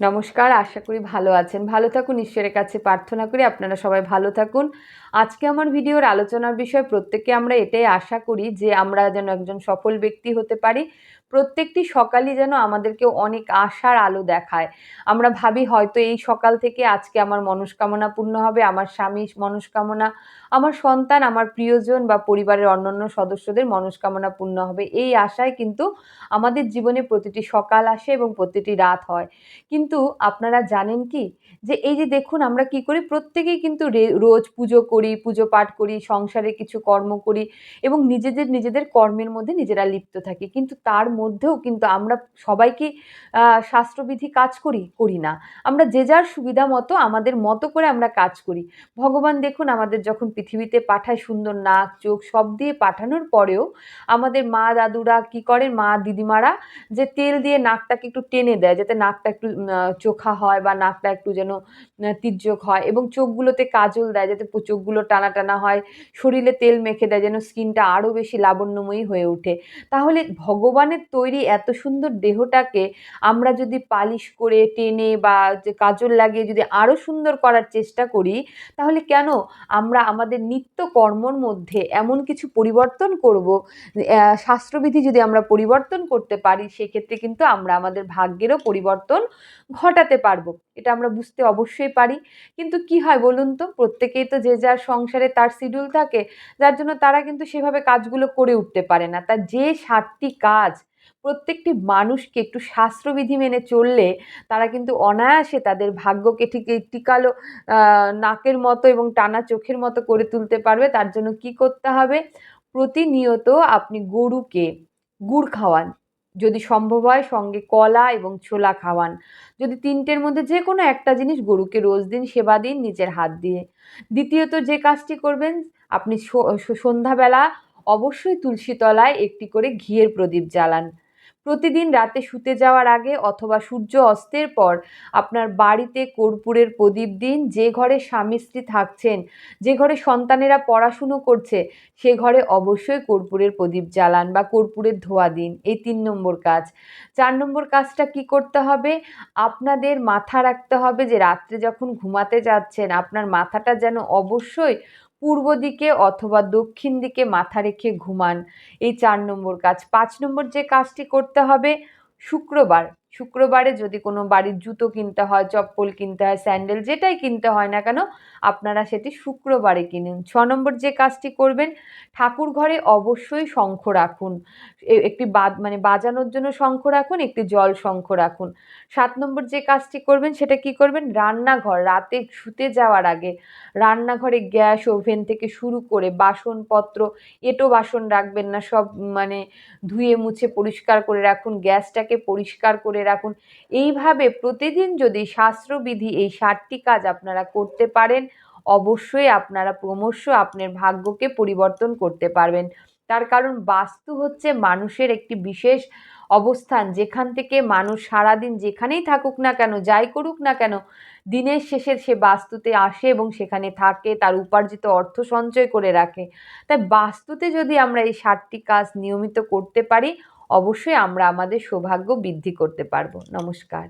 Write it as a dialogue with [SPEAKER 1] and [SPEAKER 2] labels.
[SPEAKER 1] নমস্কার, আশা করি ভালো আছেন। ভালো থাকুন, ঈশ্বরের কাছে প্রার্থনা করি আপনারা সবাই ভালো থাকুন। আজকে আমার ভিডিওর আলোচনার বিষয় প্রত্যেকে আমরা এটাই আশা করি যে আমরা যেন একজন সফল ব্যক্তি হতে পারি। প্রত্যেকটি সকালই যেন আমাদেরকে অনেক আশার আলো দেখায়। আমরা ভাবি হয়তো এই সকাল থেকে আজকে আমার মনস্কামনা পূর্ণ হবে, আমার স্বামী মনস্কামনা, আমার সন্তান, আমার প্রিয়জন বা পরিবারের অন্যান্য সদস্যদের মনস্কামনা পূর্ণ হবে। এই আশায় কিন্তু আমাদের জীবনে প্রতিটি সকাল আসে এবং প্রতিটি রাত হয়। কিন্তু আপনারা জানেন কি? যে এই যে দেখুন, আমরা কি করি? প্রত্যেকেই কিন্তু রোজ পুজো করি, পুজো পাঠ করি, সংসারে কিছু কর্ম করি এবং নিজেদের নিজেদের কর্মের মধ্যে নিজেরা লিপ্ত থাকি। কিন্তু তার মধ্যেও কিন্তু আমরা সবাই কি শাস্ত্রবিধি কাজ করি করি না। আমরা যে যার সুবিধা মতো আমাদের মতো করে আমরা কাজ করি। ভগবান দেখুন আমাদের যখন পৃথিবীতে পাঠায় সুন্দর নাক, চোখ সব দিয়ে পাঠানোর পরেও আমাদের মা দাদুরা কি করেন? মা দিদিমারা যে তেল দিয়ে নাকটাকে একটু টেনে দেয়, যাতে নাকটা একটু চোখা হয় বা নাকটা একটু যেন তির্যক হয় এবং চোখগুলোতে কাজল দেয় যাতে চোখগুলো টানা টানা হয়। শরীরে তেল মেখে দেয় যেন স্কিনটা আরও বেশি লাবণ্যময়ী হয়ে ওঠে। তাহলে ভগবানের তৈরি এত সুন্দর দেহটাকে আমরা যদি পালিশ করে টেনে বা কাজল লাগিয়ে যদি আরও সুন্দর করার চেষ্টা করি, তাহলে কেন আমরা আমাদের নিত্য কর্মর মধ্যে এমন কিছু পরিবর্তন করব? শাস্ত্রবিধি যদি আমরা পরিবর্তন করতে পারি, সেক্ষেত্রে কিন্তু আমরা আমাদের ভাগ্যেরও পরিবর্তন ঘটাতে পারব। এটা আমরা বুঝতে অবশ্যই পারি। কিন্তু কি হয় বলুন তো? প্রত্যেকেই তো যে যার সংসারে তার শিডিউল থাকে, যার জন্য তারা কিন্তু সেভাবে কাজগুলো করে উঠতে পারে না। তার যে সাতটি কাজ প্রত্যেকটি মানুষকে একটু শাস্ত্রবিধি মেনে চললে তারা কিন্তু অনায়াসে তাদের ভাগ্যকে ঠিক এই টিকালো নাকের মতো এবং টানা চোখের মতো করে তুলতে পারবে। তার জন্য কি করতে হবে? প্রতিনিয়ত আপনি গরুকে গুড় খাওয়ান। যদি সম্ভব হয় সঙ্গে কলা এবং ছোলা খাওয়ান। যদি তিনটের মধ্যে যে কোনো একটা জিনিস গরুকে রোজ দিন সেবা দিন নিজের হাত দিয়ে। দ্বিতীয়ত যে কাজটি করবেন, আপনি সন্ধ্যাবেলা অবশ্যই তুলসী তলায় একটি করে ঘিয়ের প্রদীপ জ্বালান। প্রতিদিন রাতে শুতে যাওয়ার আগে অথবা সূর্য অস্তের পর আপনার বাড়িতে কর্পূরের প্রদীপ দিন। যে ঘরে স্বামী স্ত্রী থাকছেন, যে ঘরে সন্তানেরা পড়াশুনো করছে, সে ঘরে অবশ্যই কর্পূরের প্রদীপ জ্বালান বা কর্পূরের ধোয়া দিন। এই তিন নম্বর কাজ। চার নম্বর কাজটা কি করতে হবে? আপনাদের মাথা রাখতে হবে যে রাত্রে যখন ঘুমাতে যাচ্ছেন, আপনার মাথাটা যেন অবশ্যই পূর্ব দিকে অথবা দক্ষিণ দিকে মাথা রেখে ঘুমান। এই চার নম্বর কাজ। পাঁচ নম্বর যে কাজটি করতে হবে, শুক্রবার শুক্রবারে যদি কোনো বাড়ির জুতো কিনতে হয়, চপ্পল কিনতে হয়, স্যান্ডেল যেটাই কিনতে হয় না কেন, আপনারা সেটি শুক্রবারে কিনুন। ছ নম্বর যে কাজটি করবেন, ঠাকুর ঘরে অবশ্যই শঙ্খ রাখুন। একটি বাদ মানে বাজানোর জন্য শঙ্খ রাখুন, একটি জল শঙ্খ রাখুন। সাত নম্বর যে কাজটি করবেন, সেটা কি করবেন? রান্নাঘর, রাতে শুতে যাওয়ার আগে রান্নাঘরে গ্যাস ওভেন থেকে শুরু করে বাসনপত্র, এটো বাসন রাখবেন না, সব মানে ধুয়ে মুছে পরিষ্কার করে রাখুন, গ্যাসটাকে পরিষ্কার করে রাখুন। এইভাবে প্রতিদিন যদি শাস্ত্রবিধি এই ষাটটি কাজ আপনারা করতে পারেন, অবশ্যই আপনারা ক্রমশ আপনার ভাগ্যকে পরিবর্তন করতে পারবেন। তার কারণ বাস্তু হচ্ছে মানুষের একটি বিশেষ অবস্থান। যেখান থেকে মানুষ সারাদিন যেখানেই থাকুক না কেন, যাই করুক না কেন, দিনের শেষে সে বাস্তুতে আসে এবং সেখানে থাকে, তার উপার্জিত অর্থ সঞ্চয় করে রাখে। তাই বাস্তুতে যদি আমরা এই ষাটটি কাজ নিয়মিত করতে পারি অবশ্যই আমরা আমাদের সৌভাগ্য বৃদ্ধি করতে পারব। নমস্কার।